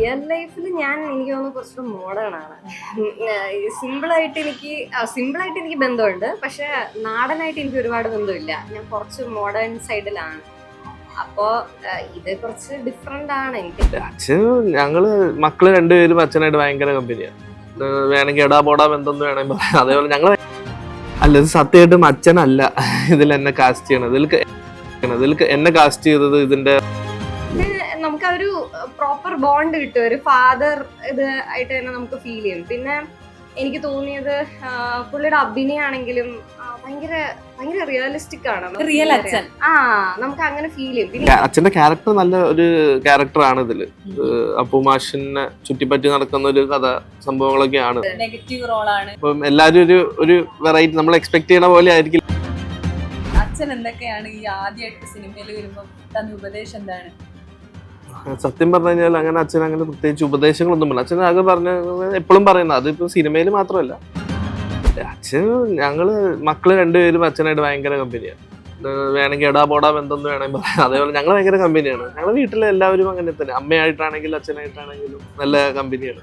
Real ലൈഫിൽ ഞാൻ എനിക്ക് തോന്നുന്നു കുറച്ചുകൂടെ മോഡേൺ ആണ്. സിമ്പിളായിട്ട് എനിക്ക് സിമ്പിളായിട്ട് എനിക്ക് ബന്ധമുണ്ട്. പക്ഷെ നാടനായിട്ട് എനിക്ക് ഒരുപാട് ബന്ധമില്ല. ഞാൻ കുറച്ച് മോഡേൺ സൈഡിലാണ് അപ്പോ ഇത് കുറച്ച് ഡിഫറെന്റ് ആണ് എനിക്ക്. ഞങ്ങൾ മക്കൾ രണ്ടുപേരും അച്ഛനായിട്ട് ഭയങ്കര കമ്പനിയാണ് വേണമെങ്കിൽ എടാ പോടാ ബന്ധം വേണമെങ്കിൽ പറയാം. അതേപോലെ ഞങ്ങൾ അല്ല ഇത് സത്യമായിട്ടും അച്ഛനല്ല. ഇതിൽ എന്നെ കാസ്റ്റ് ചെയ്യണത്. ഇതിൽ ഇതിൽ എന്നെ കാസ്റ്റ് ചെയ്തത് ഇതിന്റെ നമുക്ക് ആ ഒരു പ്രോപ്പർ ബോണ്ട് കിട്ടും. ഒരു ഫാദർ ഇത് ആയിട്ട് തന്നെ നമുക്ക് ഫീൽ ചെയ്യും. പിന്നെ എനിക്ക് തോന്നിയത് പുള്ളിയുടെ അഭിനയാണെങ്കിലും ഭയങ്കര ഭയങ്കര റിയലിസ്റ്റിക് ആണ്. റിയൽ അച്ഛൻ. ആ നമുക്ക് അങ്ങനെ ഫീൽ ചെയ്യും. പിന്നെ അച്ഛന്റെ ക്യാരക്ടർ നല്ല ഒരു ക്യാരക്ടറാണ് ഇതിൽ. അപ്പുമാഷിനെ ചുറ്റിപ്പറ്റി നടക്കുന്ന ഒരു കഥ സംഭവങ്ങളൊക്കെയാണ്. നെഗറ്റീവ് റോളാണ് അപ്പം എല്ലാരും ഒരു ഒരു വെറൈറ്റി നമ്മൾ എക്സ്പെക്ട് ചെയ്യണ പോലെ ആയിരിക്കും അച്ഛൻ എന്തൊക്കെയാണ് ഈ ആദ്യമായിട്ട് സിനിമയിൽ വരുമ്പോൾ തന്ന ഉപദേശം എന്താണ്? സത്യം പറഞ്ഞു കഴിഞ്ഞാൽ അങ്ങനെ അച്ഛൻ അങ്ങനെ പ്രത്യേകിച്ച് ഉപദേശങ്ങളൊന്നും ഇല്ല അച്ഛൻ ആകെ പറഞ്ഞ എപ്പോഴും പറയുന്നത് അതിപ്പോ സിനിമയിൽ മാത്രമല്ല. അച്ഛൻ ഞങ്ങൾ മക്കൾ രണ്ടുപേരും അച്ഛനായിട്ട് ഭയങ്കര കമ്പനിയാണ് വേണമെങ്കിൽ എടാ പോടാ ബന്ധം വേണമെങ്കിൽ പറയാം. അതേപോലെ ഞങ്ങൾ ഭയങ്കര കമ്പനിയാണ് ഞങ്ങളുടെ വീട്ടിലെ എല്ലാവരും അങ്ങനെ തന്നെ. അമ്മയായിട്ടാണെങ്കിലും അച്ഛനായിട്ടാണെങ്കിലും നല്ല കമ്പനിയാണ്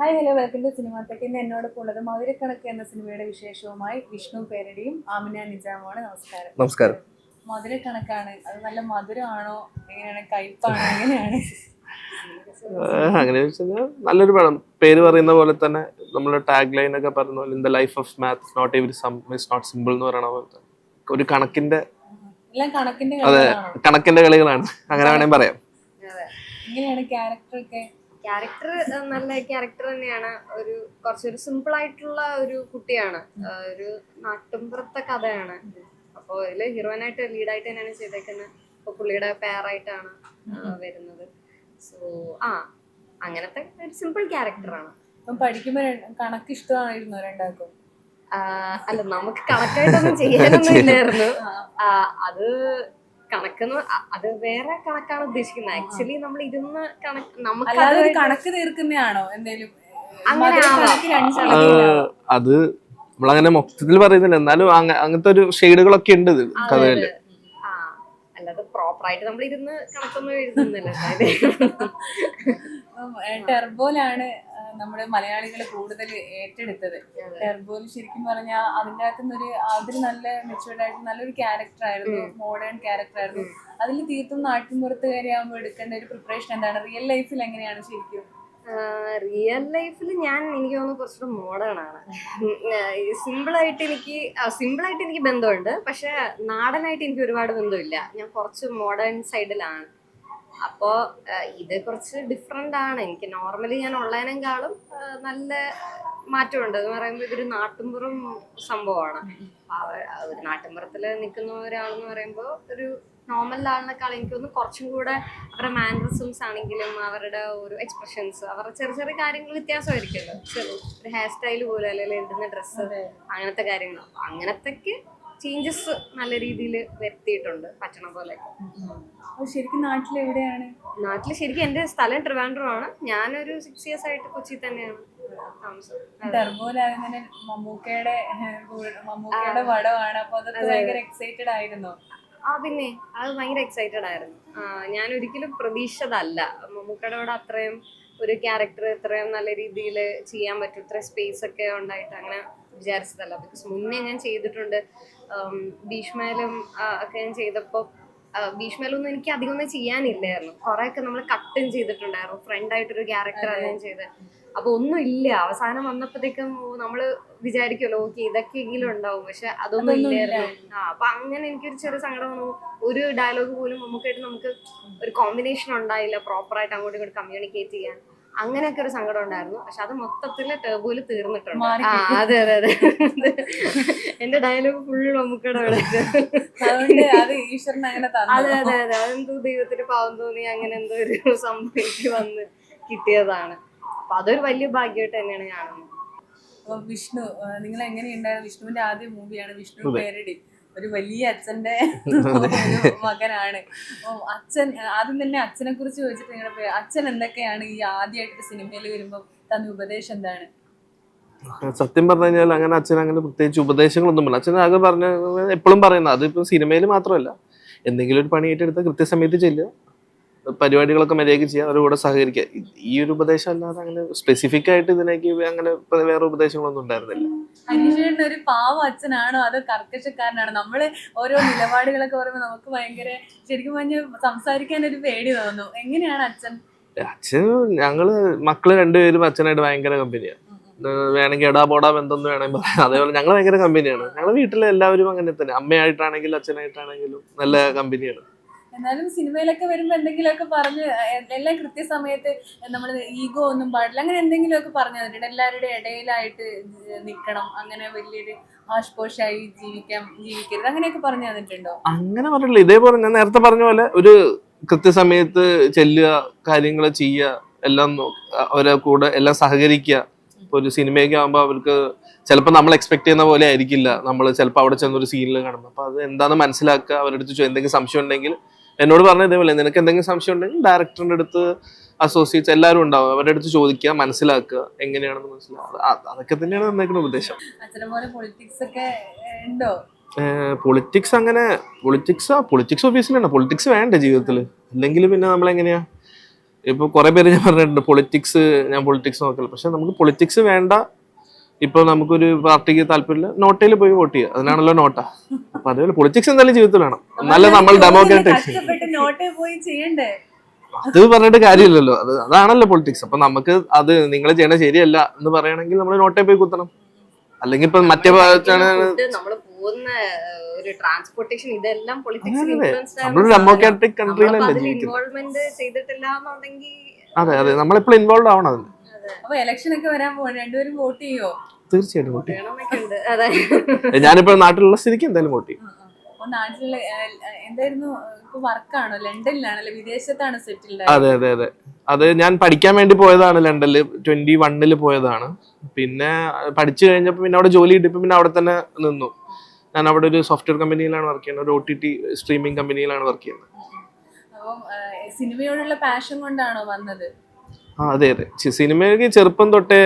hi hello welcome to cinema ഇന്ന് എന്നോടൊപ്പം ഉള്ളത് മധുരക്കണക്ക് എന്ന സിനിമയുടെ വിശേഷവുമായി വിഷ്ണു പേരടിയും ആമിന നിജാമുമാണ് നമസ്കാരം. നമസ്കാരം. മധുരക്കണക്കാണ്. അത് നല്ല മധുരമാണോ? എങ്ങനെയാണ്? കയ്പാണോ എങ്ങനെയാണ്? അങ്ങനെ വെച്ചാൽ നല്ലൊരു പടം. പേര് പറയുന്ന പോലെ തന്നെ നമ്മുടെ ടാഗ് ലൈൻ ഒക്കെ പറഞ്ഞ പോലെ in the life of maths not every sum is not simple എന്ന് പറയണ പോലെ തന്നെ. ഒരു കണക്കിന്റെ അതെ. കണക്കിന്റെ കളികളാണ്. അങ്ങനെ വേണമെങ്കിൽ പറയാം. ക്യാരക്ടർ നല്ല ക്യാരക്ടർ തന്നെയാണ്. ഒരു കുറച്ചൊരു സിമ്പിൾ ആയിട്ടുള്ള ഒരു കുട്ടിയാണ്. ഒരു നാട്ടുമ്പുറത്തെ കഥയാണ്. അപ്പോൾ ഇതിൽ ഹീറോയിനായിട്ട് ലീഡായിട്ട് തന്നെയാണ് ചെയ്തേക്കുന്നത് അപ്പൊ പുള്ളിയുടെ പേറായിട്ടാണ് വരുന്നത്. സോ ആ അങ്ങനത്തെ ഒരു സിമ്പിൾ ക്യാരക്ടറാണ് പഠിക്കുമ്പോൾ കണക്ക് ഇഷ്ടമായിരുന്നു രണ്ടാൾക്കും? അല്ല നമുക്ക് കണക്കായിട്ടൊന്നും ചെയ്യാനൊന്നും ഇല്ലായിരുന്നു. ആ, അത് കണക്കെന്ന് അത് വേറെ കണക്കാണ് ഉദ്ദേശിക്കുന്നത് ആക്ച്വലി നമ്മൾ ഇരുന്ന് കണക്ക് നമുക്ക് കണക്ക് തീർക്കുന്നതാണോ? എന്തേലും അങ്ങനെ അത് നമ്മളങ്ങനെ മൊത്തത്തിൽ പറയുന്നില്ല. എന്നാലും അങ്ങ- അങ്ങനത്തെ ഒരു ഷെയ്ഡുകളൊക്കെ ഉണ്ട് ഇത് കഥയിൽ കഥയിൽ അല്ലാതെ നമ്മൾ ഇരുന്ന് കണക്കൊന്നും എഴുതുന്നില്ല. ടെർബോലാണ് നമ്മുടെ മലയാളികൾ കൂടുതൽ ഏറ്റെടുത്തത്. ടെർബോൽ ശരിക്കും പറഞ്ഞാൽ അതിന്റെ അകത്തുനിന്നൊരു അതിൽ നല്ല മെച്ചുവേർഡ് ആയിട്ട് നല്ലൊരു ക്യാരക്ടർ ആയിരുന്നു മോഡേൺ ക്യാരക്ടർ ആയിരുന്നു. അതിൽ തീർത്തും നാട്ടിൻപുറത്തുകാരിയാകുമ്പോൾ എടുക്കേണ്ട ഒരു പ്രിപ്പറേഷൻ എന്താണ്? റിയൽ ലൈഫിൽ എങ്ങനെയാണ് ശരിക്കും റിയൽ ലൈഫിൽ ഞാൻ എനിക്ക് തോന്നുന്നു കുറച്ചുകൂടെ മോഡേൺ ആണ്. സിമ്പിളായിട്ട് എനിക്ക് സിമ്പിളായിട്ട് എനിക്ക് ബന്ധമുണ്ട്. പക്ഷെ നാടനായിട്ട് എനിക്ക് ഒരുപാട് ബന്ധമില്ല. ഞാൻ കുറച്ച് മോഡേൺ സൈഡിലാണ് അപ്പോൾ ഇത് കുറച്ച് ഡിഫറെന്റ് ആണ്. എനിക്ക് നോർമലി ഞാൻ ഉള്ളതിനേക്കാളും നല്ല മാറ്റമുണ്ട്. എന്ന് പറയുമ്പോൾ ഇതൊരു നാട്ടിൻപുറം സംഭവമാണ്. ഒരു നാട്ടിൻപുറത്തിൽ നിൽക്കുന്ന ഒരാളെന്ന് പറയുമ്പോൾ ഒരു നോർമൽ ആളിനേക്കാൾ എനിക്ക് തോന്നുന്നു കുറച്ചും കൂടെ അവരുടെ മാനറിസംസ് ആണെങ്കിലും അവരുടെ ഒരു എക്സ്പ്രഷൻസ് അവരുടെ ചെറിയ ചെറിയ കാര്യങ്ങൾ വ്യത്യാസമായിരിക്കുമല്ലോ. ചെറിയ ഒരു ഹെയർ സ്റ്റൈൽ പോലെ അല്ലെങ്കിൽ ഇടുന്ന ഡ്രസ്സ് അങ്ങനത്തെ കാര്യങ്ങൾ. അപ്പൊ അങ്ങനത്തെക്ക് ചേഞ്ചസ് നല്ല രീതിയിൽ വരുത്തിയിട്ടുണ്ട് പറ്റണ പോലെ ശരിക്കും നാട്ടിൽ എവിടെയാണ്? നാട്ടിൽ ശരിക്കും എന്റെ സ്ഥലം ട്രിവാൻഡ്രമാണ്. ഞാനൊരു സിക്സ് ഇയേഴ്സ് ആയിട്ട് കൊച്ചി തന്നെയാണ്. മമ്മൂക്കയുടെ മമ്മൂക്കയുടെ പടമാണ്. അപ്പോൾ അതൊക്കെ ഭയങ്കര എക്സൈറ്റഡ് ആയിരുന്നു? ആ പിന്നെ അത് ഭയങ്കര എക്സൈറ്റഡ് ആയിരുന്നു. ഞാൻ ഒരിക്കലും പ്രതീക്ഷിച്ചതല്ല. മമ്മൂക്കയുടെ കൂടെ അത്രയും ഒരു ക്യാരക്ടർ ഇത്രയും നല്ല രീതിയിൽ ചെയ്യാൻ പറ്റും ഇത്ര സ്പേസ് ഒക്കെ ഉണ്ടായിട്ട് അങ്ങനെ വിചാരിച്ചതല്ല. ബിക്കോസ് മുന്നേ ഞാൻ ചെയ്തിട്ടുണ്ട്. ഭീഷ്മയിലും ഒക്കെ ഞാൻ ചെയ്തപ്പോൾ ഭീഷ്മയിലൊന്നും എനിക്ക് അധികമൊന്നും ചെയ്യാനില്ലായിരുന്നു. കുറെയൊക്കെ നമ്മൾ കട്ടും ചെയ്തിട്ടുണ്ടായിരുന്നു. ഫ്രണ്ട് ആയിട്ടൊരു ക്യാരക്ടറാണ് ഞാൻ ചെയ്തത്. അപ്പൊ ഒന്നും ഇല്ല. അവസാനം വന്നപ്പോഴത്തേക്കും നമ്മൾ വിചാരിക്കുമല്ലോ ഓക്കെ ഇതൊക്കെ എങ്കിലും ഉണ്ടാവും. പക്ഷെ അതൊന്നും ഇല്ലായിരുന്നു. ആ അപ്പൊ അങ്ങനെ എനിക്കൊരു ചെറിയ സങ്കടം വന്നു. ഒരു ഡയലോഗ് പോലും നമുക്കായിട്ട് നമുക്ക് ഒരു കോമ്പിനേഷൻ ഉണ്ടായില്ല പ്രോപ്പർ ആയിട്ട് അങ്ങോട്ടും ഇങ്ങോട്ട് കമ്മ്യൂണിക്കേറ്റ് ചെയ്യാൻ. അങ്ങനെയൊക്കെ ഒരു സങ്കടം ഉണ്ടായിരുന്നു. പക്ഷെ അത് മൊത്തത്തിൽ ടേബിളിൽ തീർന്നിട്ടുണ്ട്. ആ അതെ അതെ അതെ. എന്റെ ഡയലോഗ് ഫുള്ള് നമുക്കിടെ അതെ. അതെ അതെ അതെന്തോ ദൈവത്തിന് പാവം തോന്നി. അങ്ങനെ എന്തോ ഒരു സംഭവം വന്ന് കിട്ടിയതാണ്. അപ്പൊ അതൊരു വലിയ ഭാഗ്യമായിട്ട് തന്നെയാണ് കാണുന്നത് അപ്പൊ വിഷ്ണു നിങ്ങൾ എങ്ങനെയുണ്ടായിരുന്നു വിഷ്ണുവിന്റെ ആദ്യ മൂവിയാണ് വിഷ്ണു. പേരടി. ഒരു വലിയ അച്ഛന്റെ മകനാണ്. അച്ഛൻ ആദ്യം തന്നെ അച്ഛനെ കുറിച്ച് ചോദിച്ചിട്ട് നിങ്ങളുടെ അച്ഛൻ എന്തൊക്കെയാണ് ഈ ആദ്യമായിട്ട് സിനിമയിൽ വരുമ്പോൾ തന്ന ഉപദേശം എന്താണ്? സത്യം പറഞ്ഞു കഴിഞ്ഞാൽ അങ്ങനെ അച്ഛൻ അങ്ങനെ പ്രത്യേകിച്ച് ഉപദേശങ്ങളൊന്നും ഇല്ല അച്ഛൻ ആകെ പറഞ്ഞ എപ്പോഴും പറയുന്നത് അതിപ്പോ സിനിമയിൽ മാത്രമല്ല. എന്തെങ്കിലും ഒരു പണി ഏറ്റെടുത്ത് കൃത്യസമയത്ത് ചെല്ലുക. പരിപാടികളൊക്കെ മര്യാദയ്ക്ക് ചെയ്യുക അവരുടെ കൂടെ സഹകരിക്കുക. ഈ- ഒരു ഉപദേശം അല്ലാതെ അങ്ങനെ സ്പെസിഫിക് ആയിട്ട് ഇതിനേക്ക് അങ്ങനെ വേറെ ഉപദേശങ്ങളൊന്നും ഉണ്ടായിരുന്നില്ല. അനീഷേട്ടൻ ഒരു പാവ അച്ഛനാണോ? അതോ കർക്കശക്കാരനാണോ? നമ്മൾ ഓരോ നിലപാടുകളൊക്കെ പറയുമ്പോൾ നമുക്ക് ഭയങ്കര ശരിക്കും പറഞ്ഞ സംസാരിക്കാൻ ഒരു പേടി തോന്നുന്നു. എങ്ങനെയാണ് അച്ഛൻ? അച്ഛൻ ഞങ്ങൾ മക്കൾ രണ്ടുപേരും അച്ഛനായിട്ട് ഭയങ്കര കമ്പനിയാണ് വേണമെങ്കിൽ എടാ പോടാ എന്തൊന്നും വേണമെങ്കിൽ പറയാം. അതേപോലെ ഞങ്ങൾ ഭയങ്കര കമ്പനിയാണ് ഞങ്ങളെ വീട്ടിലെ എല്ലാവരും അങ്ങനെ തന്നെ. അമ്മയായിട്ടാണെങ്കിലും അച്ഛനായിട്ടാണെങ്കിലും നല്ല കമ്പനിയാണ് എന്നാലും സിനിമയിലൊക്കെ വരുമ്പോൾ എന്തെങ്കിലുമൊക്കെ പറഞ്ഞ് എല്ലാം കൃത്യസമയത്ത് നമ്മൾ ഈഗോ ഒന്നും പാടില്ല. അങ്ങനെ എന്തെങ്കിലുമൊക്കെ പറഞ്ഞു തന്നിട്ടുണ്ട് എല്ലാവരുടെ ഇടയിലായിട്ട് നിൽക്കണം അങ്ങനെ വലിയൊരു ആഷ്പോഷായി ജീവിക്കാം ജീവിക്കരുത്. അങ്ങനെയൊക്കെ പറഞ്ഞു തന്നിട്ടുണ്ടോ? അങ്ങനെ പറഞ്ഞില്ല ഇതേപോലെ ഞാൻ നേരത്തെ പറഞ്ഞ പോലെ ഒരു കൃത്യസമയത്ത് ചെല്ലുക കാര്യങ്ങൾ ചെയ്യുക എല്ലാം അവരെ കൂടെ എല്ലാം സഹകരിക്കുക. ഇപ്പൊ ഒരു സിനിമയൊക്കെ ആകുമ്പോൾ അവർക്ക് ചിലപ്പോൾ നമ്മൾ എക്സ്പെക്ട് ചെയ്യുന്ന പോലെ ആയിരിക്കില്ല. നമ്മൾ ചിലപ്പോൾ അവിടെ ചെന്നൊരു സീനിൽ കാണുമ്പോൾ അപ്പൊ അത് എന്താണെന്ന് മനസ്സിലാക്കുക. അവരുടെ അടുത്ത് എന്തെങ്കിലും സംശയം ഉണ്ടെങ്കിൽ എന്നോട് പറഞ്ഞ ഇതേപോലെ നിനക്ക് എന്തെങ്കിലും സംശയം ഉണ്ടെങ്കിൽ ഡയറക്ടറിന്റെ അടുത്ത് അസോസിയേറ്റ്സ് എല്ലാവരും ഉണ്ടാവും. അവരുടെ അടുത്ത് ചോദിക്കുക മനസ്സിലാക്കുക എങ്ങനെയാണെന്ന് മനസ്സിലാവുക. അത് അതൊക്കെ തന്നെയാണ് നന്നായിരിക്കുന്ന പോലെ പൊളിറ്റിക്സ് അങ്ങനെ പൊളിറ്റിക്സ് ആ പൊളിറ്റിക്സ് ഓഫീസിലാണ് പൊളിറ്റിക്സ് വേണ്ട ജീവിതത്തിൽ അല്ലെങ്കിൽ പിന്നെ നമ്മളെങ്ങനെയാ ഇപ്പൊ കുറെ പേര് ഞാൻ പറഞ്ഞിട്ടുണ്ട് പൊളിറ്റിക്സ് ഞാൻ പൊളിറ്റിക്സ് നോക്കില്ല പക്ഷെ നമുക്ക് പൊളിറ്റിക്സ് വേണ്ട ഇപ്പൊ നമുക്കൊരു പാർട്ടിക്ക് താല്പര്യമില്ല നോട്ടയിൽ പോയി വോട്ട് ചെയ്യുക അതിനാണല്ലോ നോട്ട. അപ്പൊ അതുപോലെ പൊളിറ്റിക്സ് എന്തായാലും ജീവിതത്തിൽ വേണം. നല്ല നമ്മൾ ഡെമോക്രാറ്റിക് കഷ്ടപ്പെട്ട് നോട്ടേ പോയി ചെയ്യണ്ടേ? അത് പറഞ്ഞിട്ട് കാര്യമില്ലല്ലോ. അത് അതാണല്ലോ പൊളിറ്റിക്സ് അപ്പൊ നമുക്ക് അത് നിങ്ങൾ ചെയ്യണ ശരിയല്ല എന്ന് പറയണെങ്കിൽ നമ്മൾ നോട്ടേ പോയി കുത്തണം. അല്ലെങ്കിൽ ഇപ്പൊ മറ്റേ ഭാഗത്താണ് നമ്മൾ പോകുന്ന ഒരു ട്രാൻസ്പോർട്ടേഷൻ ഇതെല്ലാം പൊളിറ്റിക്സ് ഡെമോക്രാറ്റിക് കൺട്രിയിലല്ലേ ഇൻവോൾവ്മെന്റ് ചെയ്തിട്ടില്ല അതെ അതെ. നമ്മളെപ്പോഴും ഇൻവോൾവ് ആവണം അതിൽ അപ്പൊ ഇലക്ഷൻ ഒക്കെ വരാൻ പോകണം രണ്ടുപേരും വോട്ട് ചെയ്യോ? തീർച്ചയായിട്ടും വോട്ട് ചെയ്യും. ഞാനിപ്പോ നാട്ടിലുള്ള സ്ഥിതിക്ക് എന്തായാലും വോട്ട് ചെയ്യും. നാട്ടിലുള്ള എന്തായിരുന്നു? ഇപ്പൊ വർക്കാണോ ലണ്ടനിലാണല്ലോ? വിദേശത്താണ് സെറ്റിൽഡ് അതെ അതെ അതെ. അത് ഞാൻ പഠിക്കാൻ വേണ്ടി പോയതാണ് ലണ്ടനിൽ ട്വന്റി വണ്ണിൽ പോയതാണ്. പിന്നെ പഠിച്ചു കഴിഞ്ഞപ്പോൾ പിന്നെ അവിടെ ജോലി കിട്ടിയപ്പോൾ പിന്നെ അവിടെ തന്നെ നിന്നു. ഞാൻ അവിടെ ഒരു സോഫ്റ്റ്വെയർ കമ്പനിയിലാണ് വർക്ക് ചെയ്യുന്നത്. ഒരു ഒ ടി ടി സ്ട്രീമിംഗ് കമ്പനിയിലാണ് വർക്ക് ചെയ്യുന്നത്. സിനിമയോടുള്ള പാഷൻ കൊണ്ടാണോ വന്നത്? അതെ അതെ. സിനിമയ്ക്ക് ചെറുപ്പം തൊട്ടേ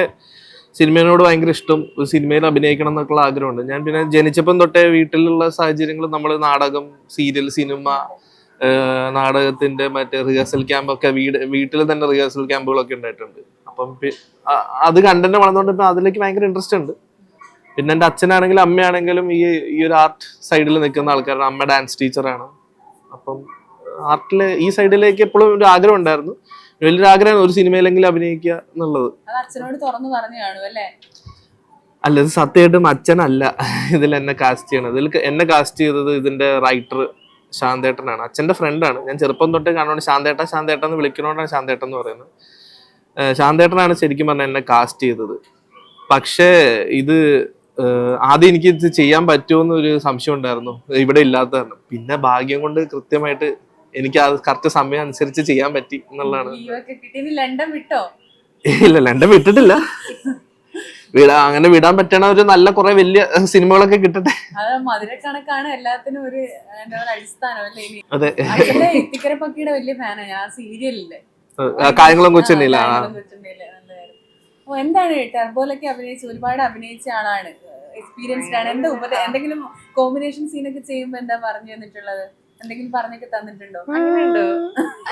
സിനിമയോട് ഭയങ്കര ഇഷ്ടം. ഒരു സിനിമയിൽ അഭിനയിക്കണം എന്നൊക്കെയുള്ള ആഗ്രഹമുണ്ട്. ഞാൻ പിന്നെ ജനിച്ചപ്പം തൊട്ടേ വീട്ടിലുള്ള സാഹചര്യങ്ങൾ നമ്മൾ നാടകം സീരിയൽ സിനിമ നാടകത്തിന്റെ മറ്റേ റിഹേഴ്സൽ ക്യാമ്പൊക്കെ വീട് വീട്ടിൽ തന്നെ റിഹേഴ്സൽ ക്യാമ്പുകളൊക്കെ ഉണ്ടായിട്ടുണ്ട്. അപ്പം അത് കണ്ടന്റ് വളർന്നുകൊണ്ട് ഇപ്പം അതിലേക്ക് ഭയങ്കര ഇൻട്രസ്റ്റ് ഉണ്ട്. പിന്നെ എന്റെ അച്ഛനാണെങ്കിലും അമ്മയാണെങ്കിലും ഈ ഈ ഒരു ആർട്ട് സൈഡിൽ നിൽക്കുന്ന ആൾക്കാരാണ്. അമ്മ ഡാൻസ് ടീച്ചറാണ് അപ്പം ആർട്ടിൽ ഈ സൈഡിലേക്ക് എപ്പോഴും ഒരു ആഗ്രഹം ഉണ്ടായിരുന്നു. വലിയൊരു ആഗ്രഹമാണ് ഒരു സിനിമയിലെങ്കിലും അഭിനയിക്കുക എന്നുള്ളത്. അത് അച്ഛനോട് തുറന്നു പറഞ്ഞു കാണും അല്ലേ? അല്ല ഇത് സത്യമായിട്ടും അച്ഛനല്ല. ഇതിൽ എന്നെ കാസ്റ്റ് ചെയ്യണത്. ഇതിൽ എന്നെ കാസ്റ്റ് ചെയ്തത് ഇതിന്റെ റൈറ്റർ ശാന്തേട്ടനാണ്. അച്ഛന്റെ ഫ്രണ്ടാണ് ഞാൻ ചെറുപ്പം തൊട്ടേ കാണുകൊണ്ട് ശാന്തേട്ട ശാന്തേട്ട എന്ന് വിളിക്കണോണ്ടാണ് ശാന്തേട്ടൻ എന്ന് പറയുന്നത്. ഏഹ് ശാന്തേട്ടനാണ് ശരിക്കും പറഞ്ഞാൽ എന്നെ കാസ്റ്റ് ചെയ്തത്. പക്ഷേ ഇത് ഏഹ് ആദ്യം എനിക്ക് ഇത് ചെയ്യാൻ പറ്റുമോ എന്നൊരു സംശയം ഉണ്ടായിരുന്നു. ഇവിടെ ഇല്ലാത്തതാണ്. പിന്നെ ഭാഗ്യം കൊണ്ട് കൃത്യമായിട്ട് എനിക്ക് അത് കറക്റ്റ് സമയം അനുസരിച്ച് ചെയ്യാൻ പറ്റി എന്നുള്ളതാണ്. ലണ്ടൻ വിട്ടോ? ഇല്ല ലണ്ടൻ വിട്ടിട്ടില്ല. വിടാ അങ്ങനെ വിടാൻ പറ്റണ ഒരു നല്ല കുറെ വലിയ സിനിമകളൊക്കെ കിട്ടട്ടെ. മധുരക്കണക്കാണ് എല്ലാത്തിനും ഒരു അടിസ്ഥാനം അതെ. ഇത്തിക്കര പക്കിയുടെ വലിയ ഫാനാണ് ആ സീരിയലില്ലേ ആ ഓ എന്താണ് ടെർബോലൊക്കെ അഭിനയിച്ച് ഒരുപാട് അഭിനയിച്ച ആളാണ്. എക്സ്പീരിയൻസ്ഡ് ആണ്. എന്താ എന്തെങ്കിലും കോമ്പിനേഷൻ സീനൊക്കെ ചെയ്യുമ്പോ എന്താ പറഞ്ഞു തന്നിട്ടുള്ളത്? എന്തെങ്കിലും പറഞ്ഞൊക്കെ തന്നിട്ടുണ്ടോ? അങ്ങനെയുണ്ടോ?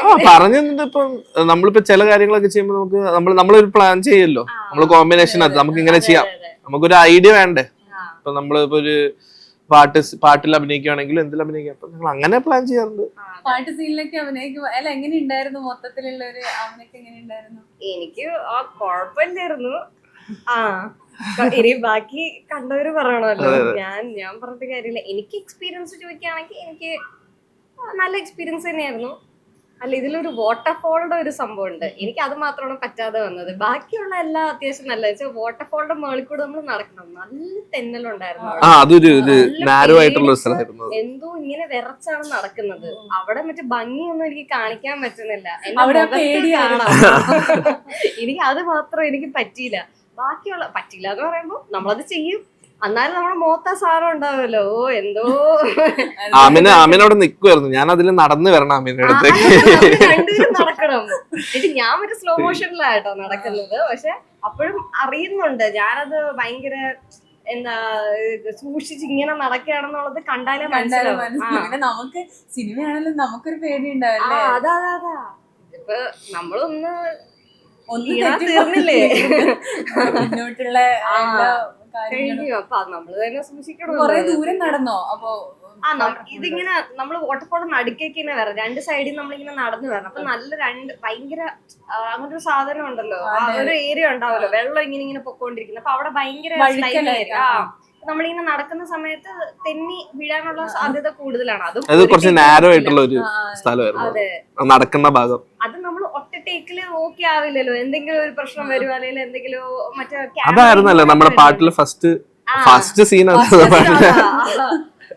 ആ പറഞ്ഞു ഇപ്പം. നമ്മളിപ്പോ ചില കാര്യങ്ങളൊക്കെ ചെയ്യുമ്പോൾ നമുക്ക് നമ്മൾ നമ്മളൊരു പ്ലാൻ ചെയ്യല്ലോ. നമ്മൾ കോമ്പിനേഷൻ അത് നമുക്ക് ഇങ്ങനെ ചെയ്യാം. നമുക്കൊരു ഐഡിയ വേണ്ടേ. ഇപ്പൊ നമ്മളിപ്പോ ഒരു പാട്ട് പാട്ടിൽ അഭിനയിക്കുകയാണെങ്കിലും എന്തിൽ അഭിനയിക്കാം. അപ്പൊ ഞങ്ങൾ അങ്ങനെ പ്ലാൻ ചെയ്യാറുണ്ട്. പാട്ട് സീനിലൊക്കെ അഭിനയിക്കുമ്പോ അല്ല എങ്ങനെ ഉണ്ടായിരുന്നു മൊത്തത്തിലുള്ള ഒരു അവനൊക്കെ എങ്ങനെ ഉണ്ടായിരുന്നു എനിക്ക് ആ കുഴപ്പമില്ലായിരുന്നു. ആ ഇനി ബാക്കി കണ്ടവര് പറയണമല്ലോ. ഞാൻ ഞാൻ പറഞ്ഞിട്ട് കാര്യമില്ല. എനിക്ക് എക്സ്പീരിയൻസ് ചോദിക്കുകയാണെങ്കിൽ എനിക്ക് നല്ല എക്സ്പീരിയൻസ് തന്നെയായിരുന്നു. അല്ല ഇതിലൊരു വാട്ടർഫോളുടെ ഒരു സംഭവം ഉണ്ട് എനിക്ക് അത് മാത്രമാണ് പറ്റാതെ വന്നത്. ബാക്കിയുള്ള എല്ലാം അത്യാവശ്യം നല്ല വെച്ചാൽ വാട്ടർഫോളിന്റെ മേളിൽ കൂടെ നമ്മൾ നടക്കണം. നല്ല തെന്നലുണ്ടായിരുന്നു അവിടെ. ആ അതൊരു ഒരു നല്ല ആയിട്ടുള്ള സ്ഥലമായിരുന്നു എന്തോ ഇങ്ങനെ വിറച്ചാണ് നടക്കുന്നത്. അവിടെ മറ്റേ ഭംഗിയൊന്നും എനിക്ക് കാണിക്കാൻ പറ്റുന്നില്ല. എനിക്ക് അത് മാത്രം എനിക്ക് പറ്റിയില്ല. ബാക്കിയുള്ള പറ്റിയില്ല എന്ന് പറയുമ്പോ നമ്മളത് ചെയ്യും. എന്നാലും നമ്മുടെ മോത്ത സാധനം ഉണ്ടാവുമല്ലോ. ഓ എന്തോ. ആമിന ആമിന അവിടെ നിൽക്കുമായിരുന്നു ഞാൻ അതിൽ നടന്നു വരണം ആമിന്റെ അടുത്തേക്ക്. രണ്ടുപേരും നടക്കണം. എന്നിട്ട് ഞാൻ ഒരു സ്ലോ മോഷനിലാട്ടോ നടക്കുന്നത്. പക്ഷെ അപ്പോഴും അറിയുന്നുണ്ട്. ഞാനത് ഭയങ്കര എന്താ സൂക്ഷിച്ച് ഇങ്ങനെ നടക്കുകയാണെന്നുള്ളത് കണ്ടാലേ കണ്ടാലും മനസ്സിലാവും. നമുക്ക് സിനിമയാണെങ്കിലും നമുക്കൊരു പേടി ഉണ്ടാവില്ലേ ഉണ്ടാവല്ലേ അതാ അതാ അതാ. ഇപ്പൊ നമ്മളൊന്ന് ഒന്നും തീർന്നില്ലേ? മുന്നോട്ടുള്ള കഴിഞ്ഞു. അപ്പൊ അത് നമ്മൾ തന്നെ സൂക്ഷിക്കണം കൊറേ ദൂരം നടന്നോ? അപ്പൊ ആ ഇതിങ്ങനെ നമ്മൾ വാട്ടർഫോളിന് അടുക്കേക്ക് ഇങ്ങനെ വരാം രണ്ട് സൈഡിൽ നമ്മളിങ്ങനെ നടന്നു വരണം. അപ്പൊ നല്ല രണ്ട് ഭയങ്കര അങ്ങനത്തെ അങ്ങനെ ഒരു സാധനം ഉണ്ടല്ലോ. ആ ഒരു ഏരിയ ഉണ്ടാവല്ലോ. വെള്ളം ഇങ്ങനെ ഇങ്ങനെ പൊക്കോണ്ടിരിക്കുന്നത് അപ്പൊ അവിടെ ഭയങ്കര ആ നമ്മളിങ്ങനെ നടക്കുന്ന സമയത്ത് തെന്നി വീഴാനുള്ള സാധ്യത കൂടുതലാണ്. അതും അത് കുറച്ച് നാരോ ആയിട്ടുള്ള ഒരു സ്ഥലമായിരുന്നു. അതെ നടക്കുന്ന ഭാഗം. അത് നമ്മൾ ഒറ്റ നോക്കി ഓക്കെ ആവില്ലല്ലോ. എന്തെങ്കിലും ഒരു പ്രശ്നം വരും അല്ലെങ്കിൽ എന്തെങ്കിലും മറ്റേ അതായിരുന്നല്ലോ നമ്മുടെ പാട്ടിലെ ഫസ്റ്റ് ഫസ്റ്റ് സീൻ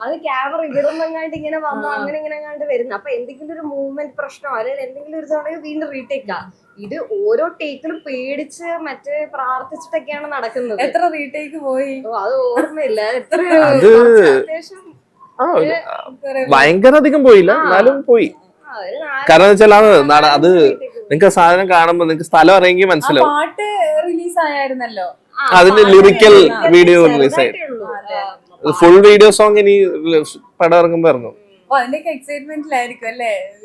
അതാ, ക്യാമറ ഇവിടുന്നെങ്ങാണ്ട് ഇങ്ങനെ വന്നു അങ്ങനെ ഇങ്ങനെ എങ്ങാണ്ട് വരുന്നു. അപ്പൊ എന്തെങ്കിലും ഒരു മൂവ്മെന്റ് പ്രശ്നമോ അല്ലെങ്കിൽ എന്തെങ്കിലും ഒരു ഇതാണെങ്കിൽ വീണ്ടും റീടേക്കാ ഇത് ഓരോ ടേക്കിലും പേടിച്ച് മറ്റേ പ്രാർത്ഥിച്ചിട്ടൊക്കെയാണ് നടക്കുന്നത്. എത്ര റീടേക്ക് പോയി? ഓ, അത് ഓർമ്മയില്ല. എത്ര അത്യാവശ്യം ഭയങ്കര അധികം പോയില്ല. എന്നാലും പോയി. കാരണം വെച്ചാൽ അത് നട- അത് നിങ്ങൾക്ക് സാധനം കാണുമ്പോൾ നിങ്ങൾക്ക് സ്ഥലം അറിയെങ്കിൽ ആ മനസ്സിലാവും. പാട്ട് റിലീസ് ആയായിരുന്നല്ലോ അതിന്റെ lyrical video release video release ചെറുതായിട്ടേ ഉള്ളൂ. അതെ. ആ, ഫുൾ വീഡിയോ സോങ് ഇനി പടം ഇറങ്ങുമ്പോ ഇറങ്ങും.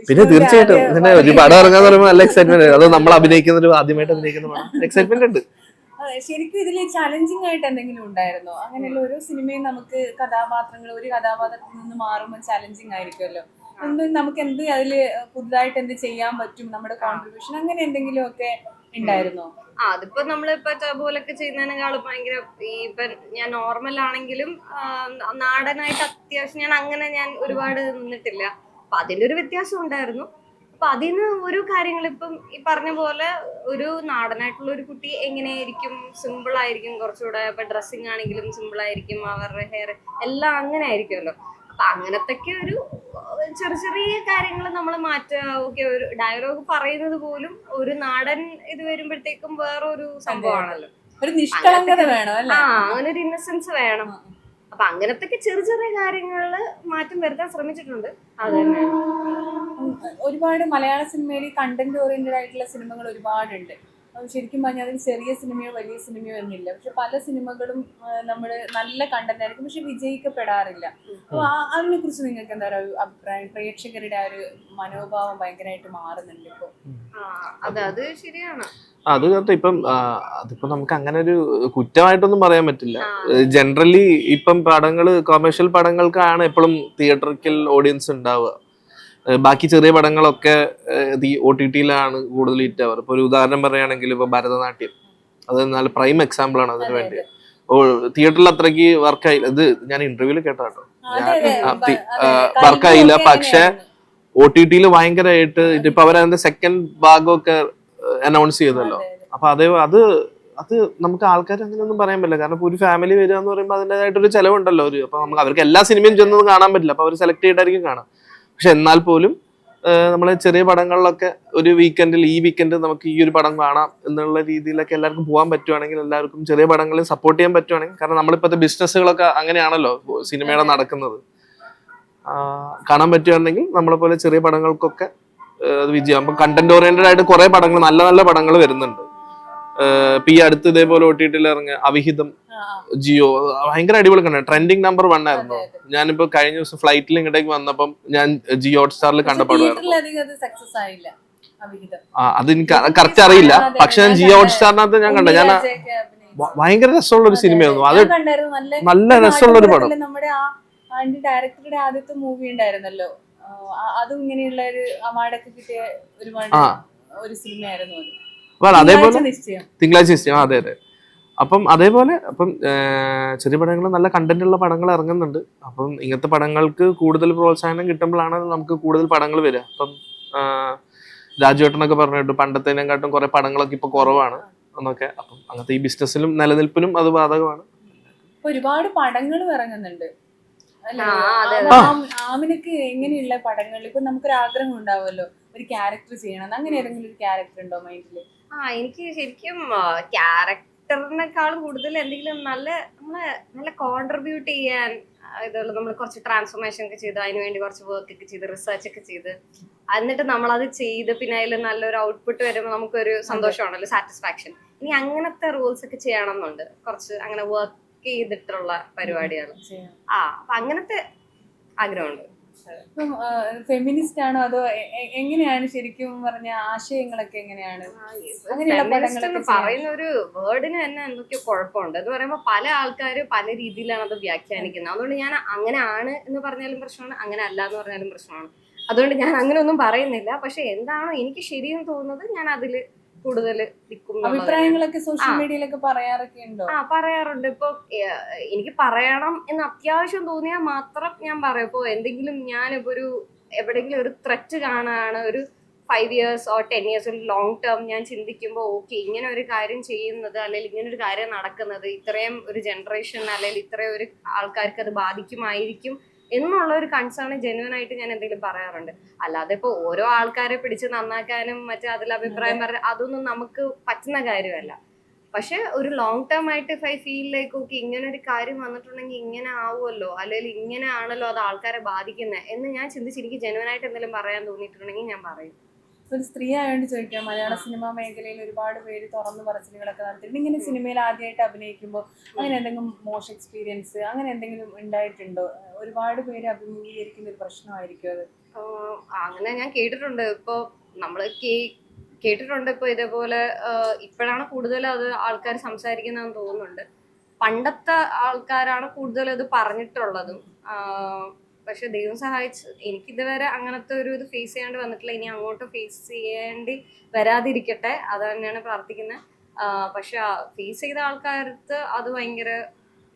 പിന്നെ തീർച്ചയായിട്ടും. പിന്നെ ഒരു പടം ഇറങ്ങാൻ പറയുമ്പോൾ നല്ല എക്സൈറ്റ്മെന്റ് അത് നമ്മൾ അഭിനയിക്കുന്ന ഒരു ആദ്യമായിട്ട് അഭിനയിക്കുന്ന എക്സൈറ്റ്മെന്റ് ഉണ്ട്. അതെ, ശരിക്കും ഇതിൽ ചലഞ്ചിങ് ആയിട്ട് എന്തെങ്കിലും ഉണ്ടായിരുന്നോ? അങ്ങനെയുള്ള ഓരോ സിനിമയും നമുക്ക് കഥാപാത്രങ്ങൾ ഒരു കഥാപാത്രത്തിൽ നിന്ന് മാറുമ്പോൾ ചലഞ്ചിങ് ആയിരിക്കുമല്ലോ. എന്ത് നമുക്ക് എന്ത് അതിൽ പുതുതായിട്ട് എന്ത് ചെയ്യാൻ പറ്റും? നമ്മുടെ കോൺട്രിബ്യൂഷൻ അങ്ങനെ എന്തെങ്കിലും ഒക്കെ ഉണ്ടായിരുന്നോ? ആ അതിപ്പോ നമ്മളിപ്പോ ടബോലൊക്കെ ചെയ്യുന്നതിനേക്കാളും ഭയങ്കര ഈ ഇപ്പൊ ഞാൻ നോർമൽ ആണെങ്കിലും നാടനായിട്ട് അത്യാവശ്യം ഞാൻ അങ്ങനെ ഞാൻ ഒരുപാട് നിന്നിട്ടില്ല. അപ്പൊ അതിന്റെ ഒരു വ്യത്യാസം ഉണ്ടായിരുന്നു. അപ്പൊ അതിന് ഓരോ കാര്യങ്ങൾ ഇപ്പം ഈ പറഞ്ഞ പോലെ ഒരു നാടനായിട്ടുള്ള ഒരു കുട്ടി എങ്ങനെയായിരിക്കും? സിമ്പിൾ ആയിരിക്കും. കുറച്ചുകൂടെ ഇപ്പൊ ഡ്രസ്സിങ് ആണെങ്കിലും സിമ്പിൾ ആയിരിക്കും. അവരുടെ ഹെയർ എല്ലാം അങ്ങനെ ആയിരിക്കുമല്ലോ. അപ്പൊ അങ്ങനത്തൊക്കെ ഒരു ചെറിയ ചെറിയ കാര്യങ്ങൾ നമ്മൾ മാറ്റ ഓക്കെ ഒരു ഡയലോഗ് പറയുന്നത് പോലും ഒരു നാടൻ ഇത് വരുമ്പോഴത്തേക്കും വേറൊരു സംഭവമാണല്ലോ. ഒരു നിഷ്കളങ്കത വേണം ആ അങ്ങനെ ഒരു ഇന്നസെൻസ് വേണം അപ്പൊ അങ്ങനത്തൊക്കെ ചെറിയ ചെറിയ കാര്യങ്ങളിൽ മാറ്റം വരുത്താൻ ശ്രമിച്ചിട്ടുണ്ട്. അത് ഒരുപാട് മലയാള സിനിമയിൽ കണ്ടന്റ് ഓറിയന്റഡ് ആയിട്ടുള്ള സിനിമകൾ ഒരുപാടുണ്ട്. ശരിക്കും പറഞ്ഞാൽ അതിൽ ചെറിയ സിനിമയോ വലിയ സിനിമയോ എന്നില്ല പക്ഷെ പല സിനിമകളും നമ്മൾ നല്ല കണ്ടന്റായിരിക്കും പക്ഷെ വിജയിക്കപ്പെടാറില്ല. അപ്പൊ ആ- അതിനെ കുറിച്ച് നിങ്ങൾക്ക് എന്താ പറയുക അഭിപ്രായം? പ്രേക്ഷകരുടെ ആ ഒരു മനോഭാവം ഭയങ്കരമായിട്ട് മാറുന്നുണ്ട് ഇപ്പൊ. അതത് അതെ അത് ശരിയാണ്. അത് കേട്ടോ ഇപ്പം അതിപ്പോ നമുക്ക് അങ്ങനെ ഒരു കുറ്റമായിട്ടൊന്നും പറയാൻ പറ്റില്ല. ജനറലി ഇപ്പം പടങ്ങൾ കൊമേഴ്ഷ്യൽ പടങ്ങൾക്കാണ് എപ്പോഴും തിയേറ്ററിക്കൽ ഓഡിയൻസ് ഉണ്ടാവുക. ബാക്കി ചെറിയ പടങ്ങളൊക്കെ ഒ ടി ടിയിലാണ് കൂടുതൽ ഹിറ്റ് ആവാറ്. ഇപ്പൊ ഒരു ഉദാഹരണം പറയുകയാണെങ്കിൽ ഇപ്പൊ ഭരതനാട്യം. അത് നല്ല പ്രൈം എക്സാമ്പിൾ ആണ് അതിന് വേണ്ടി. ഓ തിയേറ്ററിൽ അത്രയ്ക്ക് വർക്കായി ഇത് ഞാൻ ഇന്റർവ്യൂവിൽ കേട്ടോ. വർക്കായില്ല പക്ഷെ ഒ ടി ടിയിൽ ഭയങ്കരമായിട്ട് ഇതിപ്പോ അവരതിന്റെ സെക്കൻഡ് ഭാഗമൊക്കെ അനൗൺസ് ചെയ്തല്ലോ. അപ്പൊ അതേ അത് അത് നമുക്ക് ആൾക്കാർ അങ്ങനെയൊന്നും പറയാൻ പറ്റില്ല. കാരണം ഇപ്പൊ ഒരു ഫാമിലി വരിക എന്ന് പറയുമ്പോൾ അതിന്റെതായിട്ടൊരു ചെലവുണ്ടല്ലോ ഒരു. അപ്പൊ നമുക്ക് അവർക്ക് എല്ലാ സിനിമയും ചെന്നൊന്നും കാണാൻ പറ്റില്ല. അപ്പൊ അവർ സെലക്ട് ചെയ്തിട്ടായിരിക്കും കാണാം. പക്ഷെ എന്നാൽ പോലും നമ്മളെ ചെറിയ പടങ്ങളിലൊക്കെ ഒരു വീക്കെൻഡിൽ ഈ വീക്കെൻഡ് നമുക്ക് ഈ ഒരു പടം കാണാം എന്നുള്ള രീതിയിലൊക്കെ എല്ലാവർക്കും പോകാൻ പറ്റുവാണെങ്കിൽ എല്ലാവർക്കും ചെറിയ പടങ്ങളിൽ സപ്പോർട്ട് ചെയ്യാൻ പറ്റുവാണെങ്കിൽ കാരണം നമ്മളിപ്പോഴത്തെ ബിസിനസ്സുകളൊക്കെ അങ്ങനെയാണല്ലോ സിനിമയുടെ നടക്കുന്നത് കാണാൻ പറ്റുവാണെങ്കിൽ നമ്മളെ പോലെ ചെറിയ പടങ്ങൾക്കൊക്കെ അത് വിജയം അപ്പം കണ്ടന്റ് ഓറിയന്റഡ് ആയിട്ട് കുറെ പടങ്ങൾ നല്ല നല്ല പടങ്ങൾ വരുന്നുണ്ട് ഇപ്പൊ ഈ അടുത്ത് ഇതേപോലെ ഒ ടി ടിയിൽ ഇറങ്ങിയ അവിഹിതം. ജിയോ ഭയങ്കര അടിപൊളി കണ്ടു. ട്രെൻഡിങ് നമ്പർ വൺ ആയിരുന്നു. ഞാനിപ്പോ കഴിഞ്ഞ ദിവസം ഫ്ലൈറ്റിൽ ഇങ്ങോട്ടേക്ക് വന്നപ്പം ഞാൻ ജിയോ ഹോട്ട്സ്റ്റാറിൽ കണ്ടപ്പോഴായിരുന്നു അത് എനിക്ക് കറക്റ്റ് അറിയില്ല. പക്ഷെ ഞാൻ ജിയോ ഹോട്ട്സ്റ്റാറിനകത്ത് ഞാൻ കണ്ട. ഞാൻ. ഭയങ്കര രസമുള്ള ഒരു സിനിമയായിരുന്നു. അത്. നല്ല രസമുള്ള ഒരു പടം. നമ്മുടെ ഡയറക്ടറുടെ ആദ്യത്തെ മൂവി ഉണ്ടായിരുന്നല്ലോ. അതും ഇങ്ങനെയുള്ള ഒരു അവാർഡൊക്കെ കിട്ടിയ ഒരുപാട് ഒരു സിനിമയായിരുന്നു അത്. അതേപോലെ തിങ്കളാഴ്ച നിശ്ചയം. അതെ അതെ. അപ്പം അതേപോലെ അപ്പം ചെറിയ പടങ്ങൾ നല്ല കണ്ടന്റ് ഉള്ള പടങ്ങൾ ഇറങ്ങുന്നുണ്ട്. അപ്പം ഇങ്ങനത്തെ പടങ്ങൾക്ക് കൂടുതൽ പ്രോത്സാഹനം കിട്ടുമ്പോഴാണ് നമുക്ക് കൂടുതൽ പടങ്ങൾ വരിക. അപ്പം രാജുവേട്ടനൊക്കെ പറഞ്ഞിട്ട് പണ്ടത്തേനെക്കാട്ടും കുറെ പടങ്ങളൊക്കെ ഇപ്പൊ കുറവാണ് എന്നൊക്കെ. അപ്പം അങ്ങനത്തെ ഈ ബിസിനസ്സിലും നിലനിൽപ്പിനും അത് ബാധകമാണ്. ഇപ്പൊ ഒരുപാട് പടങ്ങൾ ഇറങ്ങുന്നുണ്ട്. ആമിനക്ക് എങ്ങനെയുള്ള പടങ്ങൾ ഇപ്പൊ നമുക്കൊരു ആഗ്രഹം ഉണ്ടാവുമല്ലോ ഒരു ക്യാരക്ടർ ചെയ്യണം. അങ്ങനെ ഏതെങ്കിലും ഒരു ക്യാരക്ടർ ഉണ്ടോ മൈൻഡിൽ? ആ എനിക്ക് ശരിക്കും ക്യാരക്ടറിനേക്കാളും കൂടുതൽ എന്തെങ്കിലും നല്ല നമ്മളെ നല്ല കോൺട്രിബ്യൂട്ട് ചെയ്യാൻ ഇതുള്ള നമ്മൾ കുറച്ച് ട്രാൻസ്ഫോർമേഷൻ ഒക്കെ ചെയ്ത് അതിന് വേണ്ടി കുറച്ച് വർക്ക് ഒക്കെ ചെയ്ത് റിസർച്ച് ഒക്കെ ചെയ്ത്. എന്നിട്ട് നമ്മളത് ചെയ്ത് പിന്നെ അതിൽ നല്ലൊരു ഔട്ട്പുട്ട് വരുമ്പോൾ നമുക്കൊരു സന്തോഷമാണല്ലോ സാറ്റിസ്ഫാക്ഷൻ ഇനി അങ്ങനത്തെ റൂൾസ് ഒക്കെ ചെയ്യണമെന്നുണ്ട്. കുറച്ച് അങ്ങനെ വർക്ക് ചെയ്തിട്ടുള്ള പരിപാടികൾ ആ അപ്പൊ അങ്ങനത്തെ ആഗ്രഹമുണ്ട്. ഇപ്പം ഫെമിനിസ്റ്റ് ആണോ അതോ എങ്ങനെയാണ് ശരിക്കും പറഞ്ഞ ആശയങ്ങളൊക്കെ എങ്ങനെയാണ്? അങ്ങനെയുള്ള പറയുന്ന ഒരു വേർഡിന് തന്നെ എന്തൊക്കെയോ കുഴപ്പമുണ്ട്. എന്ന് പറയുമ്പോൾ പല ആൾക്കാർ പല രീതിയിലാണ് അത് വ്യാഖ്യാനിക്കുന്നത്. അതുകൊണ്ട് ഞാൻ അങ്ങനെ ആണ് എന്ന് പറഞ്ഞാലും പ്രശ്നമാണ് അങ്ങനെ അല്ല എന്ന് പറഞ്ഞാലും പ്രശ്നമാണ്. അതുകൊണ്ട് ഞാൻ അങ്ങനെ ഒന്നും പറയുന്നില്ല. പക്ഷെ എന്താണോ എനിക്ക് ശരിയെന്ന് തോന്നുന്നത് ഞാൻ അതിൽ കൂടുതൽ അഭിപ്രായങ്ങളൊക്കെ സോഷ്യൽ മീഡിയയിലൊക്കെ പറയാറൊക്കെ ഉണ്ടോ? ആ പറയാറുണ്ട്. ഇപ്പൊ എനിക്ക് പറയണം എന്ന് അത്യാവശ്യം തോന്നിയാൽ മാത്രം ഞാൻ പറയും. ഇപ്പൊ എന്തെങ്കിലും ഞാനിപ്പോ ഒരു എവിടെങ്കിലും ഒരു ത്രെറ്റ് കാണാണ് ഒരു five years or ten years ഒരു ലോങ് ടേം ഞാൻ ചിന്തിക്കുമ്പോൾ ഓക്കെ ഇങ്ങനെ ഒരു കാര്യം ചെയ്യുന്നത് അല്ലെങ്കിൽ ഇങ്ങനെ ഒരു കാര്യം നടക്കുന്നത് ഇത്രയും ഒരു ജനറേഷൻ അല്ലെങ്കിൽ ഇത്രയും ഒരു ആൾക്കാർക്ക് അത് ബാധിക്കുമായിരിക്കും. എന്നുള്ള ഒരു കൺസേൺ ജെന്വൻ ആയിട്ട് ഞാൻ എന്തെങ്കിലും പറയാറുണ്ട്. അല്ലാതെ ഇപ്പൊ ഓരോ ആൾക്കാരെ പിടിച്ച് നന്നാക്കാനും മറ്റേ അതിൽ അഭിപ്രായം പറയാൻ അതൊന്നും നമുക്ക് പറ്റുന്ന കാര്യമല്ല. പക്ഷെ ഒരു ലോങ് ടേം ആയിട്ട് if I feel like okay ഇങ്ങനെ ഒരു കാര്യം വന്നിട്ടുണ്ടെങ്കിൽ ഇങ്ങനെ ആവുമല്ലോ? അല്ലെങ്കിൽ ഇങ്ങനെ ആണല്ലോ അത് ആൾക്കാരെ ബാധിക്കുന്നത് എന്ന് ഞാൻ ചിന്തിച്ച് എനിക്ക് ജെനുവൻ ആയിട്ട് എന്തെങ്കിലും പറയാൻ തോന്നിയിട്ടുണ്ടെങ്കിൽ ഞാൻ പറയും. ഒരു സ്ത്രീ ആയതുകൊണ്ട് ചോദിക്കാം. മലയാള സിനിമാ മേഖലയിൽ ഒരുപാട് പേര് തുറന്നു പറച്ചിലുകളൊക്കെ നടത്തിയിട്ടുണ്ട്. ഇങ്ങനെ സിനിമയിൽ ആദ്യമായിട്ട് അഭിനയിക്കുമ്പോൾ അങ്ങനെ എന്തെങ്കിലും മോശം എക്സ്പീരിയൻസ് അങ്ങനെ എന്തെങ്കിലും ഉണ്ടായിട്ടുണ്ടോ? ഒരുപാട് പേര് അഭിമുഖീകരിക്കുന്ന ഒരു പ്രശ്നമായിരിക്കും അത്. അങ്ങനെ ഞാൻ കേട്ടിട്ടുണ്ട്. ഇപ്പൊ നമ്മൾ കേ- കേട്ടിട്ടുണ്ട് ഇപ്പൊ ഇതേപോലെ ഇപ്പോഴാണ് കൂടുതൽ അത് ആൾക്കാർ സംസാരിക്കുന്നതെന്ന് തോന്നുന്നുണ്ട്. പണ്ടത്തെ ആൾക്കാരാണ് കൂടുതൽ ഇത് പറഞ്ഞിട്ടുള്ളതും. പക്ഷെ ദൈവം സഹായിച്ച് എനിക്ക് ഇതുവരെ അങ്ങനത്തെ ഒരു ഇത് ഫേസ് ചെയ്യാണ്ട് വന്നിട്ടില്ല. ഇനി അങ്ങോട്ട് ഫേസ് ചെയ്യേണ്ടി വരാതിരിക്കട്ടെ. അത് തന്നെയാണ് പ്രാർത്ഥിക്കുന്നത് പക്ഷെ ഫേസ് ചെയ്ത ആൾക്കാർക്ക് അത് ഭയങ്കര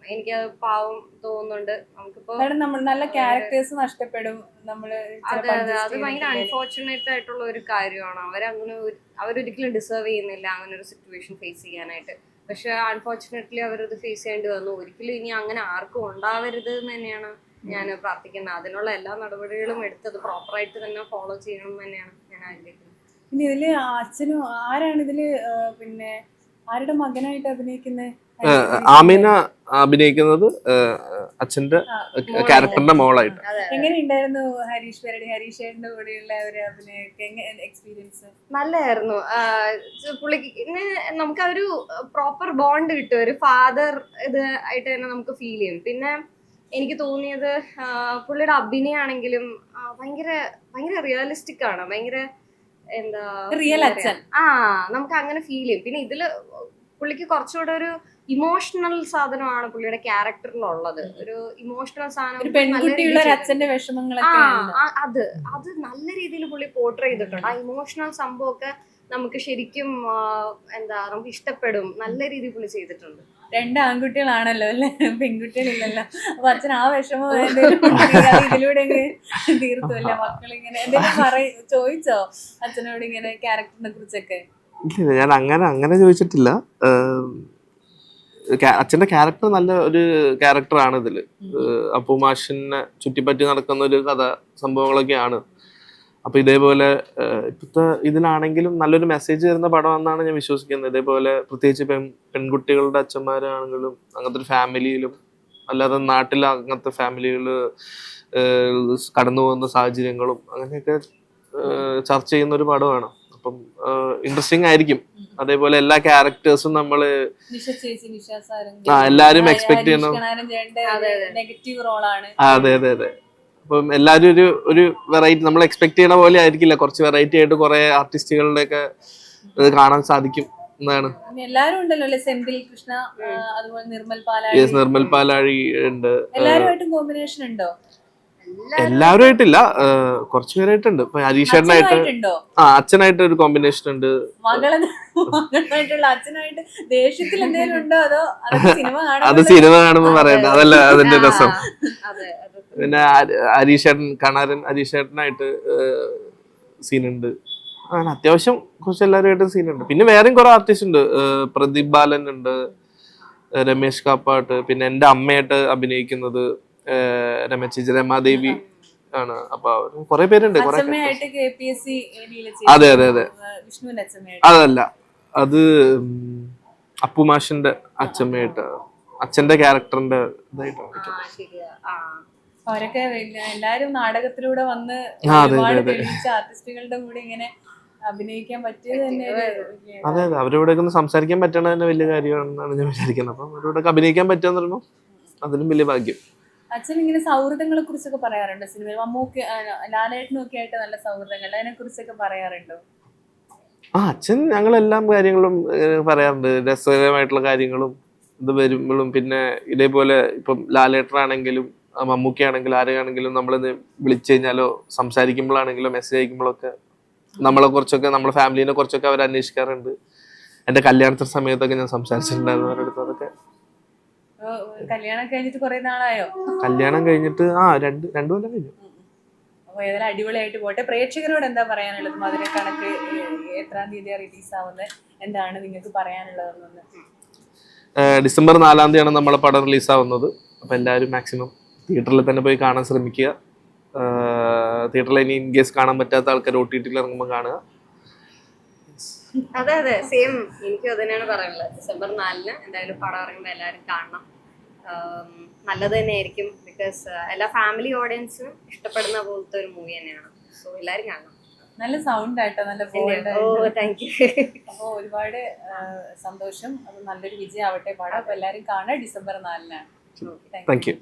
എനിക്ക് പാവം തോന്നുന്നുണ്ട്. നമുക്കിപ്പോ നമ്മൾ നല്ല ക്യാരക്ടേഴ്സ് നഷ്ടപ്പെടും. നമ്മൾ അതെ അതെ. അത് ഭയങ്കര. അൺഫോർച്ചുനേറ്റ് ആയിട്ടുള്ള ഒരു കാര്യമാണ്. അവരങ്ങനെ അവരൊരിക്കലും ഡിസേർവ് ചെയ്യുന്നില്ല അങ്ങനെ ഒരു സിറ്റുവേഷൻ ഫേസ് ചെയ്യാനായിട്ട്. പക്ഷെ അൺഫോർച്ചുനേറ്റ്ലി അവരത് ഫേസ് ചെയ്യേണ്ടി വന്നു. ഒരിക്കലും ഇനി അങ്ങനെ ആർക്കും ഉണ്ടാവരുത് എന്ന് തന്നെയാണ് ഞാൻ പ്രാർത്ഥിക്കുന്നത് അതിനുള്ള എല്ലാ നടപടികളും എടുത്തത് പ്രോപ്പറായിട്ട് തന്നെ ഫോളോ ചെയ്യണം തന്നെയാണ് ഞാൻ ആഗ്രഹിക്കുന്നത്. പിന്നെ ഇതിൽ അച്ഛനും ആരാണ് ഇതിൽ പിന്നെ ആരുടെ മകനായിട്ട് അഭിനയിക്കുന്നത് ആമിന അഭിനയിക്കുന്നത് അച്ഛന്റെ ക്യാരക്ടറിന്റെ മോളായിട്ട്. എങ്ങനെയുണ്ടായിരുന്നു എങ്ങനെ ഉണ്ടായിരുന്നു ഹരീഷ് പേരടി ഹരീഷ് ഏട്ടന്റെ കൂടെയുള്ള ഒരു അഭിനയൊക്കെ? എക്സ്പീരിയൻസ് നല്ലായിരുന്നു. പുള്ളിക്ക് പിന്നെ നമുക്ക് ആ ഒരു പ്രോപ്പർ ബോണ്ട് കിട്ടും. ഒരു ഫാദർ ഇത് ആയിട്ട് തന്നെ നമുക്ക് ഫീൽ ചെയ്യും. പിന്നെ എനിക്ക് തോന്നിയത് പുള്ളിയുടെ അഭിനയാണെങ്കിലും ഭയങ്കര ഭയങ്കര റിയലിസ്റ്റിക് ആണ്. ഭയങ്കര എന്താ റിയൽ അച്ഛൻ. ആ നമുക്ക് അങ്ങനെ ഫീൽ ചെയ്യും. പിന്നെ ഇതിൽ പുള്ളിക്ക് കുറച്ചുകൂടെ ഒരു ഇമോഷണൽ സാധനമാണ് പുള്ളിയുടെ ക്യാരക്ടറിലുള്ളത് ഒരു ഇമോഷണൽ സാധനം ആ അത് അത് നല്ല രീതിയിൽ പുള്ളി പോർട്രേ ചെയ്തിട്ടുണ്ട്. ആ ഇമോഷണൽ സംഭവമൊക്കെ നമുക്ക് ശരിക്കും എന്താ നമുക്ക് ഇഷ്ടപ്പെടും. നല്ല രീതിയിൽ പുള്ളി ചെയ്തിട്ടുണ്ട്. രണ്ട് ആൺകുട്ടികളാണല്ലോ അല്ലെ? പെൺകുട്ടികളില്ലല്ലോ. അപ്പൊ അച്ഛൻ ആ വിഷമം ഇതിലൂടെ അങ്ങ് തീർത്തു അല്ലേ മക്കളിങ്ങനെ എന്തെങ്കിലും പറയ ചോദിച്ചോ അച്ഛനോട് ഇങ്ങനെ ക്യാരക്ടറിനെ കുറിച്ചൊക്കെ? ഇല്ല ഞാൻ അങ്ങനെ അങ്ങനെ ചോദിച്ചിട്ടില്ല. ഏഹ്, അച്ഛന്റെ ക്യാരക്ടർ നല്ല ഒരു ക്യാരക്ടറാണ് ഇതിൽ. അപ്പൂമാഷിനെ അപ്പു മാഷിനെ ചുറ്റിപ്പറ്റി നടക്കുന്ന ഒരു കഥ സംഭവങ്ങളൊക്കെയാണ്. അപ്പൊ ഇതേപോലെ ഇപ്പോഴത്തെ ഇതിലാണെങ്കിലും നല്ലൊരു മെസ്സേജ് തരുന്ന പടമെന്നാണ് ഞാൻ വിശ്വസിക്കുന്നത്. ഇതേപോലെ പ്രത്യേകിച്ച് പെൺ പെൺകുട്ടികളുടെ അച്ഛന്മാരാണെങ്കിലും അങ്ങനത്തെ ഒരു ഫാമിലിയിലും അല്ലാതെ നാട്ടിലെ അങ്ങനത്തെ ഫാമിലികൾ കടന്നു പോകുന്ന സാഹചര്യങ്ങളും അങ്ങനെയൊക്കെ ചർച്ച ചെയ്യുന്ന ഒരു പടമാണ്. അപ്പം ഇൻട്രസ്റ്റിംഗ് ആയിരിക്കും. അതേപോലെ എല്ലാ ക്യാരക്ടേഴ്സും നമ്മൾ നിഷ ചേച്ചി നിഷ ആ, എല്ലാരും എക്സ്പെക്ട് ആ, അതെ അതെ അതെ. അപ്പം എല്ലാവരും ഒരു ഒരു വെറൈറ്റി നമ്മൾ എക്സ്പെക്ട് ചെയ്യണ പോലെ ആയിരിക്കില്ല. കുറച്ച് വെറൈറ്റി ആയിട്ട് കുറെ ആർട്ടിസ്റ്റുകളുടെ ഒക്കെ കാണാൻ സാധിക്കും എന്നാണ്. എല്ലാരും ഉണ്ടല്ലോ അല്ലെ? സെന്തിൽ കൃഷ്ണ അതുപോലെ നിർമ്മൽ പാലാഴി. നിർമ്മൽ പാലാഴി ഉണ്ട്. എല്ലാരുമായിട്ടും കോമ്പിനേഷൻ ഉണ്ടോ? എല്ലാവരുമായിട്ടില്ല കുറച്ചു പേരായിട്ടുണ്ട്. ഇപ്പൊ ഹരീഷേട്ടനായിട്ട് ആ അച്ഛനായിട്ട് ഒരു കോമ്പിനേഷൻ ഉണ്ട്. അതോ സിനിമ കാണുമ്പോ പറയണ്ട. അതല്ല അതിന്റെ രസം. പിന്നെ ഹരി- ഹരീഷേട്ടൻ കണാരൻ ഹരീഷേട്ടനായിട്ട് സീനുണ്ട്. അങ്ങനെ അത്യാവശ്യം കുറച്ച് എല്ലാവരുമായിട്ട് സീനുണ്ട്. പിന്നെ വേറെയും കുറെ ആർട്ടിസ്റ്റ് ഉണ്ട്. പ്രദീപ് ബാലൻ ഉണ്ട് രമേശ് കാപ്പാട്ട് പിന്നെ എന്റെ അമ്മയായിട്ട് അഭിനയിക്കുന്നത് രമേശ് രമാദേവി ആണ്. അപ്പൊ അവർ കുറെ പേരുണ്ട് അതെ, അതെ, അതെ. അതല്ല അത് അപ്പുമാഷിന്റെ അച്ഛമ്മയായിട്ട് അച്ഛന്റെ ക്യാരക്ടറിന്റെ ഇതായിട്ടാണ്. അവരൊക്കെ എല്ലാരും നാടകത്തിലൂടെ വന്ന് ഒരുപാട്. തെളിയിച്ച ആർട്ടിസ്റ്റുകളുടെ കൂടെ ഇങ്ങനെ അഭിനയിക്കാൻ പറ്റിയത് തന്നെ ഒരു അതെ അതെ. അവരോട് ഒന്ന് സംസാരിക്കാൻ പറ്റണ തന്നെ വലിയ കാര്യമാണെന്നാണ് ഞാൻ വിചാരിക്കുന്നത്. അപ്പം അവരോടൊക്കെ അഭിനയിക്കാൻ പറ്റുമെന്ന് പറയുമ്പോൾ അതിലും വലിയ ഭാഗ്യം. അച്ഛൻ ഇങ്ങനെ സൗഹൃദങ്ങളെ കുറിച്ചൊക്കെ പറയാറുണ്ടോ സിനിമയിൽ? മമ്മൂക്ക് ആ, ലാലേട്ടനും ഒക്കെ ആയിട്ട് നല്ല സൗഹൃദങ്ങൾ. അതിനെ കുറിച്ചൊക്കെ പറയാറുണ്ടോ? ആ അച്ഛൻ ഞങ്ങളെല്ലാം കാര്യങ്ങളും പറയാറുണ്ട്. രസകരമായിട്ടുള്ള കാര്യങ്ങളും ഇത് വരുമ്പോഴും പിന്നെ ഇതേപോലെ ഇപ്പം ലാലേട്ടറാണെങ്കിലും ആ, മമ്മൂക്കയാണെങ്കിലും ആരെയാണെങ്കിലും നമ്മൾ വിളിച്ചു കഴിഞ്ഞാലോ സംസാരിക്കുമ്പോഴാണെങ്കിലോ മെസ്സേജ് അയക്കുമ്പോഴൊക്കെ നമ്മളെ കുറിച്ചൊക്കെ നമ്മുടെ ഫാമിലിനെ കുറിച്ചൊക്കെ അവർ അന്വേഷിക്കാറുണ്ട്. എന്റെ കല്യാണത്തിന് സമയത്തൊക്കെ ഞാൻ സംസാരിച്ചിട്ടുണ്ടായിരുന്നു അവരുടെ അതൊക്കെ. കല്യാണം കഴിഞ്ഞിട്ട് കുറെ നാളായോ? കല്യാണം കഴിഞ്ഞിട്ട് ആ രണ്ട് രണ്ടു കൊല്ലം കഴിഞ്ഞു. അപ്പോൾ ഏതായാലും അടിപൊളിയായിട്ട് പോട്ടെ. പ്രേക്ഷകരോട് എന്താ പറയാനുള്ളത്? മധുര കണക്ക് എത്രാം തീയതി റിലീസ് ആവുന്നത്? എന്താണ് നിങ്ങൾക്ക് പറയാനുള്ളതെന്നൊന്ന്? ഡിസംബർ നാലാം തീയതിയാണ് നമ്മളെ പടം റിലീസ് ആവുന്നത്. അപ്പോൾ എല്ലാവരും മാക്സിമം തിയേറ്ററിൽ തന്നെ പോയി കാണാൻ ശ്രമിക്കുക. തിയേറ്ററിൽ ഇനി ഇൻ കേസ് കാണാൻ പറ്റാത്ത ആൾക്കാർ ഒ ടി ടിയിൽ ഇറങ്ങുമ്പോൾ കാണുക. അതെ അതെ. സെയിം എനിക്കും അത് തന്നെയാണ് പറയാനുള്ളത്. ഡിസംബർ നാലിന് എന്തായാലും പടം ഇറങ്ങുമ്പോൾ എല്ലാവരും കാണണം. നല്ലത് തന്നെയായിരിക്കും ബിക്കോസ് എല്ലാ ഫാമിലി ഓഡിയൻസും ഇഷ്ടപ്പെടുന്ന പോലത്തെ ഒരു മൂവി തന്നെയാണ്. സോ എല്ലാവരും കാണണം. നല്ല സൗണ്ട് ആയിട്ടോ നല്ല ബോൾഡ് ഓ ആയിട്ട്. താങ്ക് യു അപ്പോൾ ഒരുപാട് സന്തോഷം. അത് നല്ലൊരു വിജയം ആവട്ടെ പാടാം. അപ്പോൾ എല്ലാവരും കാണുക ഡിസംബർ നാലിനാണ്. Thank you